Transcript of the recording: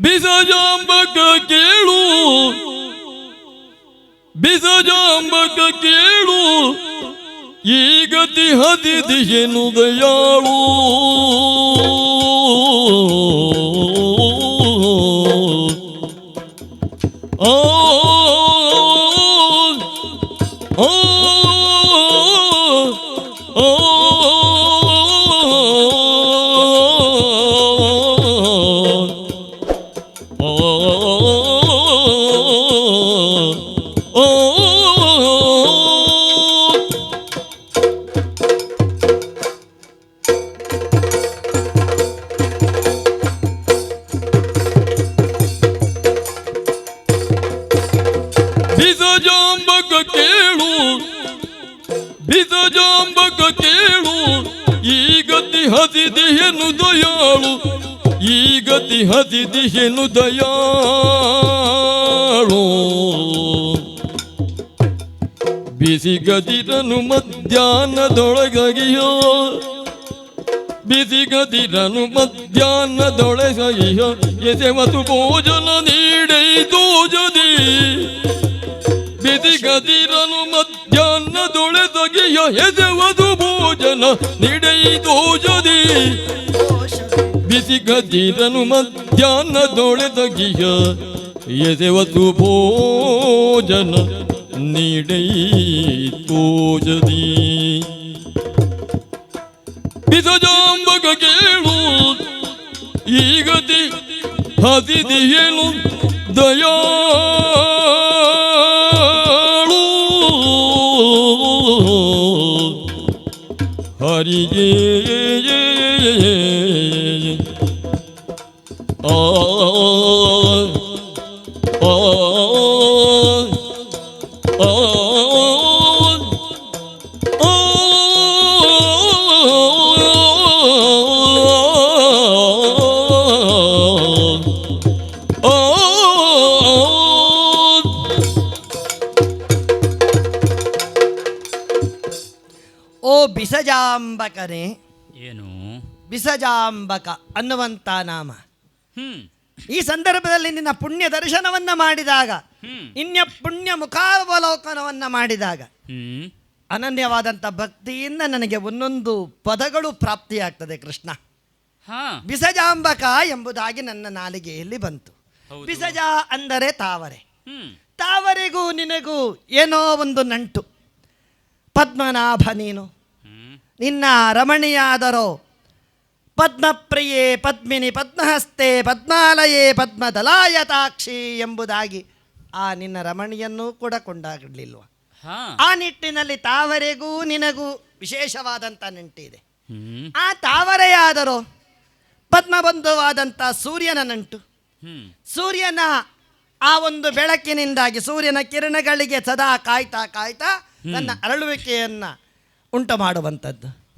ಬಿಸಜಾಂಬಕ ಕೇಳು. ಬಿಸಜಾಂಬಕ ಕೇಳು. ಈ ಗತಿ ಹದಿದಿಯನು ದಯಾಳು. ಗತಿ ಹಸಿದಿಹೆನು ದಯಾಳು, ಈ ಗತಿ ಹದಿದಿಹೆನು ದಯಾಳು. ಬಿಸಿ ಗದಿರನು ಮಧ್ಯಾಹ್ನದೊಳಗಗಿಯೋ, ಬಿಸಿ ಗದಿರನು ಮಧ್ಯಾಹ್ನದೊಳಗಗಿಯೋ, ಎಸೆವತು ಭೋಜನ ನೀಡೈತು ಎಸೆವದು ಭೋಜನ ನೀಡೈತು ಜದಿ ಬಿಸಿ ಗದಿರನು ಮಧ್ಯಾಹ್ನದೊಳೆದಗಿಯ ಎದೆವದು ಭೋಜನ ನೀಡೈತು ಜದಿ ಬಿಸಜಾಂಬಕ ಕೇಳು, ಈ ಗತಿ ಹಸಿದಿಯೇನು ದಯಾಳು ಹರಿಗೆ ಆ ಆ ಆ ಓ ಬಿಸಜಾಂಬಕನೇ. ಏನು? ಬಿಸಜಾಂಬಕ ಅನ್ನುವಂಥ ನಾಮ. ಹ್ಮ್. ಈ ಸಂದರ್ಭದಲ್ಲಿ ನಿನ್ನ ಪುಣ್ಯ ದರ್ಶನವನ್ನ ಮಾಡಿದಾಗ ಇನ್ಯ ಪುಣ್ಯ ಮುಖಾವಲೋಕನವನ್ನ ಮಾಡಿದಾಗ ಹ್ಮ್. ಅನನ್ಯವಾದಂಥ ಭಕ್ತಿಯಿಂದ ನನಗೆ ಒಂದೊಂದು ಪದಗಳು ಪ್ರಾಪ್ತಿಯಾಗ್ತದೆ ಕೃಷ್ಣ. ಹಾ. ಬಿಸಜಾಂಬಕ ಎಂಬುದಾಗಿ ನನ್ನ ನಾಲಿಗೆಯಲ್ಲಿ ಬಂತು. ಹೌದು. ಬಿಸಜ ಅಂದರೆ ತಾವರೆ. ಹ್ಮ್. ತಾವರೆಗೂ ನಿನಗೂ ಏನೋ ಒಂದು ನಂಟು. ಪದ್ಮನಾಭ ನೀನು. ನಿನ್ನ ರಮಣಿಯಾದರೋ ಪದ್ಮಪ್ರಿಯೇ ಪದ್ಮಿನಿ ಪದ್ಮಹಸ್ತೆ ಪದ್ಮಾಲಯೇ ಪದ್ಮದಲಾಯತಾಕ್ಷಿ ಎಂಬುದಾಗಿ ಆ ನಿನ್ನ ರಮಣಿಯನ್ನೂ ಕೂಡ ಕೊಂಡಾಗಲಿಲ್ವ ಆ ನಿಟ್ಟಿನಲ್ಲಿ ತಾವರೆಗೂ ನಿನಗೂ ವಿಶೇಷವಾದಂಥ ನಂಟಿದೆ. ಆ ತಾವರೆಯಾದರೂ ಪದ್ಮಬಂಧುವಾದಂಥ ಸೂರ್ಯನ ನಂಟು. ಸೂರ್ಯನ ಆ ಒಂದು ಬೆಳಕಿನಿಂದಾಗಿ ಸೂರ್ಯನ ಕಿರಣಗಳಿಗೆ ಸದಾ ಕಾಯ್ತಾ ಕಾಯ್ತಾ ತನ್ನ ಅರಳುವಿಕೆಯನ್ನು ಉಂಟು ಮಾಡುವಂಥದ್ದು.